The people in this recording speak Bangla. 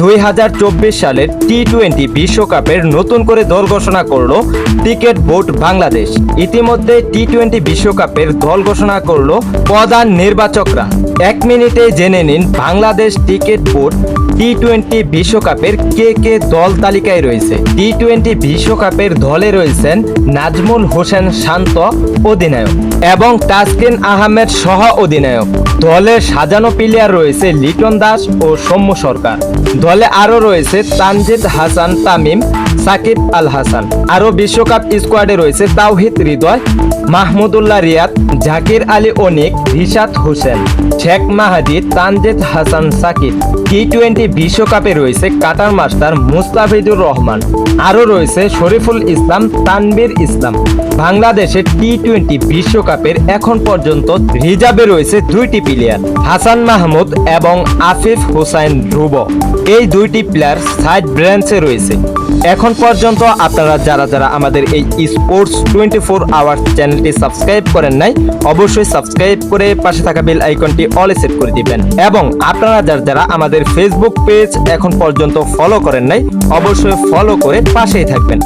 দুই হাজার চব্বিশ সালের টি টোয়েন্টি বিশ্বকাপের নতুন করে দল ঘোষণা করল ক্রিকেট বোর্ড বাংলাদেশ। ইতিমধ্যে টি টোয়েন্টি বিশ্বকাপের দল ঘোষণা করল প্রধান নির্বাচকরা। এক মিনিটে জেনে নিন Bangladesh cricket board T twenty বিশ্বকাপের কে কে দল তালিকায় রয়েছে? টি টোয়েন্টি বিশ্বকাপের দলে রয়েছেন নাজমুল হোসেন শান্ত, অধিনায়ক, এবং তাসকিন আহমেদ সহ অধিনায়ক। দলে সাজানো প্লেয়ার রয়েছে লিটন দাস ও সৌম্য সরকার। দলে আরও রয়েছে তানজিদ হাসান, তামিম, সাকিব আল হাসান। আরও বিশ্বকাপ স্কোয়াডে রয়েছে তাওহিদ হৃদয়, মাহমুদুল্লাহ রিয়াদ, জাকির আলী অনিক, রিশাদ হোসেন, শেখ মাহাদি, তানজিদ হাসান, সাকিব। টি টোয়েন্টি বিশ্বকাপে রয়েছে কাটার মাস্টার মুস্তাফিজুর রহমান। আরও রয়েছে শরীফুল ইসলাম তানবীর ইসলাম। বাংলাদেশের টি টোয়েন্টি বিশ্বকাপের এখন পর্যন্ত রিজার্ভে রয়েছে দুইটি প্লেয়ার হাসান মাহমুদ এবং আফিফ হোসাইন ধ্রুব। এই দুইটি প্লেয়ার সাইড ব্রাঞ্চে রয়েছে। এখন পর্যন্ত আপনারা যারা যারা আমাদের এই স্পোর্টস টোয়েন্টি ফোর আওয়ার চ্যানেলটি সাবস্ক্রাইব করেন নাই, অবশ্যই সাবস্ক্রাইব করে পাশে থাকা বেল আইকনটি অলে সেট করে দিবেন। এবং আপনারা যারা যারা আমাদের ফেসবুক পেজ এখন পর্যন্ত ফলো করেন নাই অবশ্যই ফলো করে পাশেই থাকবেন।